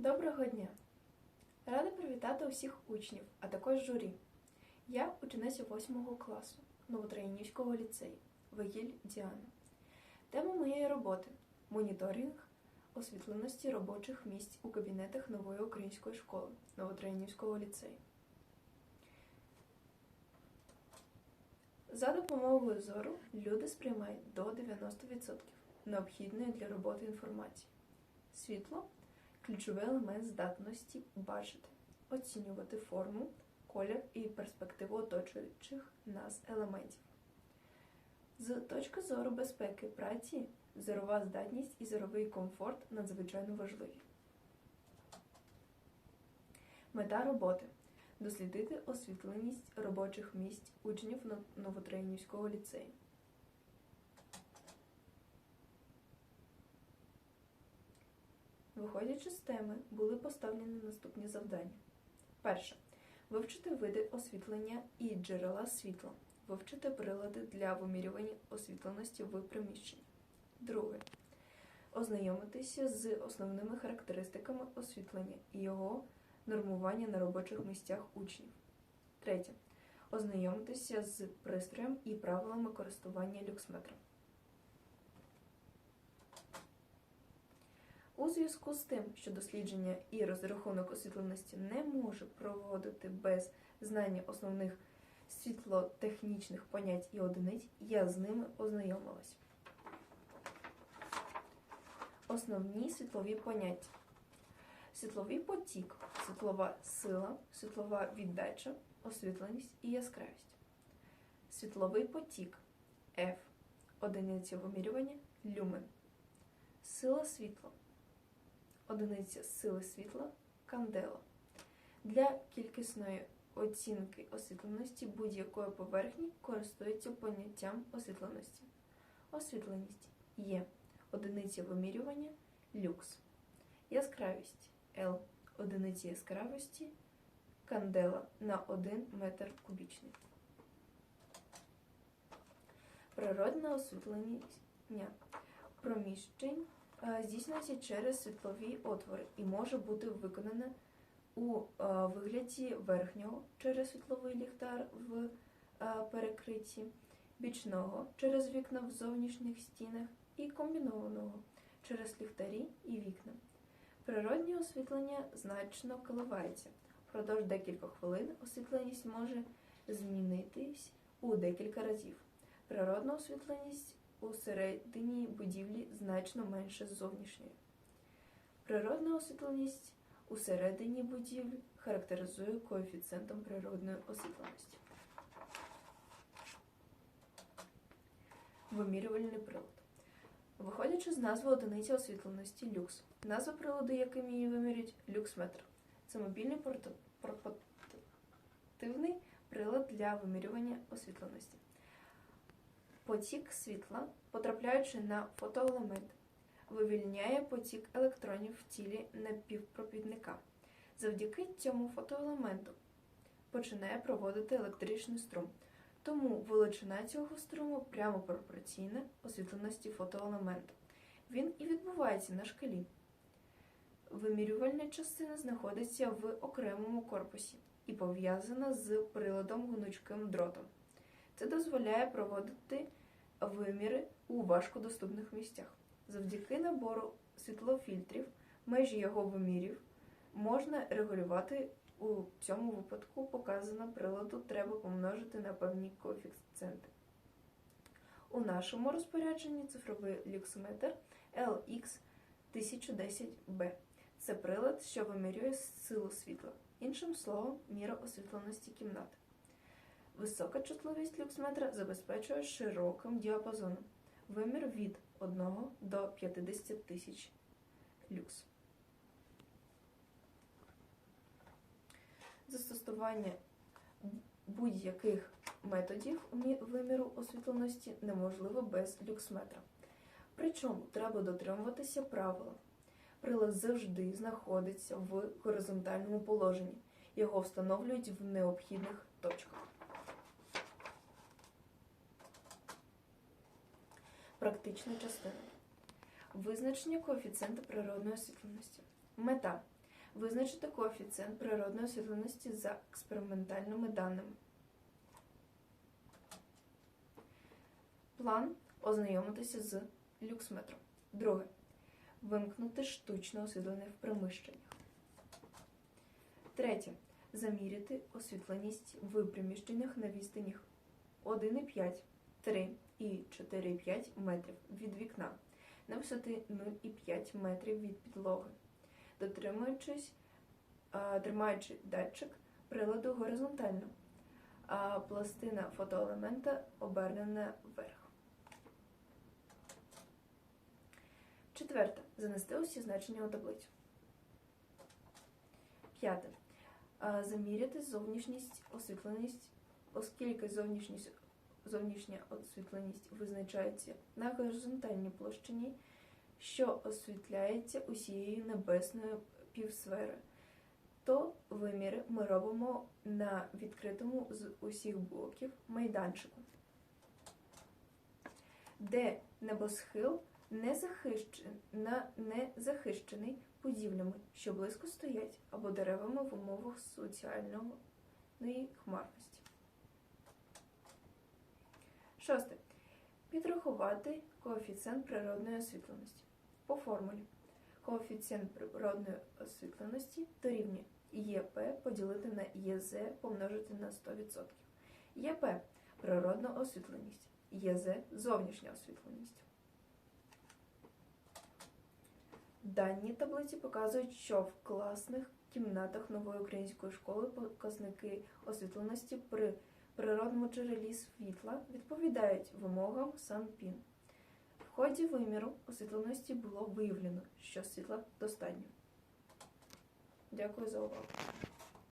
Доброго дня! Рада привітати усіх учнів, а також журі. Я учениця 8 класу Новотраїнівського ліцею Вагіль Діана. Тема моєї роботи моніторинг освітленості робочих місць у кабінетах нової української школи Новотраїнівського ліцею. За допомогою зору люди сприймають до 90% необхідної для роботи інформації. Світло ключовий елемент здатності бачити, оцінювати форму, колір і перспективу оточуючих нас елементів. З точки зору безпеки праці, зорова здатність і зоровий комфорт надзвичайно важливі. Мета роботи дослідити освітленість робочих місць учнів Нов- Новотраїнівського ліцею. Виходячи з теми, були поставлені наступні завдання. Перше. Вивчити види освітлення і джерела світла. Вивчити прилади для вимірювання освітленості в приміщенні. Друге. Ознайомитися з основними характеристиками освітлення і його нормування на робочих місцях учнів. Третє. Ознайомитися з пристроєм і правилами користування люксметром. У зв'язку з тим, що дослідження і розрахунок освітленості не може проводити без знання основних світлотехнічних понять і одиниць, я з ними ознайомилась. Основні світлові поняття. Світловий потік, світлова сила, світлова віддача, освітленість і яскравість. Світловий потік F. Одиниця вимірювання люмен. Сила світла. Одиниця сили світла кандела. Для кількісної оцінки освітленості будь-якої поверхні користується поняттям освітленості. Освітленість є одиниця вимірювання люкс. Яскравість L. Одиниця яскравості кандела на 1 метр кубічний. Природне освітлення проміщень здійснюється через світлові отвори і може бути виконане у е, вигляді верхнього через світловий ліхтар в е, перекритті, бічного через вікна в зовнішніх стінах і комбінованого через ліхтарі і вікна. Природнє освітлення значно коливається. Впродовж декількох хвилин освітленість може змінитись у декілька разів. Природна освітленість у середині будівлі значно менше зовнішньої. Природна освітленість у середині будівлі характеризує коефіцієнтом природної освітленості. Вимірювальний прилад. Виходячи з назви одиниці освітленості люкс, назва приладу, яким її вимірюють, люксметр. Це мобільний порта- портативний прилад для вимірювання освітленості. Потік світла, потрапляючи на фотоелемент, вивільняє потік електронів в тілі напівпровідника. Завдяки цьому фотоелементу починає проводити електричний струм. Тому величина цього струму прямо пропорційна освітленості фотоелементу. Він і відбувається на шкалі. Вимірювальна частина знаходиться в окремому корпусі і пов'язана з приладом гнучким дротом. Це дозволяє проводити виміри у важкодоступних місцях. Завдяки набору світлофільтрів межі його вимірів можна регулювати у цьому випадку показано приладу треба помножити на певні коефіцієнти. У нашому розпорядженні цифровий люксометр LX1010B. Це прилад, що вимірює силу світла, іншим словом, міра освітленості кімнати. Висока чутливість люксметра забезпечує широким діапазоном. Вимір від 1 до 50 тисяч люкс. Застосування будь-яких методів виміру освітленості неможливо без люксметра. Причому треба дотримуватися правила. Прилад завжди знаходиться в горизонтальному положенні. Його встановлюють в необхідних точках. Практична частина. Визначення коефіцієнта природної освітленості. Мета Визначити коефіцієнт природної освітленості за експериментальними даними. План ознайомитися з люксметром. Друге. Вимкнути штучне освітлення в приміщеннях. Третє. Заміряти освітленість в приміщеннях на відстанях 1,5, 3 і 4,5 метрів від вікна на висоти 0,5 метрів від підлоги, дотримуючись, тримаючи датчик приладу горизонтально, а пластина фотоелемента обернена вверх. Четверте. Занести усі значення у таблицю. П'яте. Заміряти зовнішність освітленість, оскільки зовнішність, зовнішня освітленість визначається на горизонтальній площині, що освітляється усією небесною півсфери, то виміри ми робимо на відкритому з усіх блоків майданчику, де небосхил не захищен, на- не захищений будівлями, що близько стоять, або деревами в умовах соціальної хмарності. Шосте. Підрахувати коефіцієнт природної освітленості. По формулі. Коефіцієнт природної освітленості дорівнює ЄП поділити на ЄЗ помножити на 100%. ЄП природна освітленість, ЄЗ зовнішня освітленість. Дані таблиці показують, що в класних кімнатах нової української школи показники освітленості при природному джерелі світла відповідають вимогам СанПін. В ході виміру освітленості було виявлено, що світла достатньо. Дякую за увагу.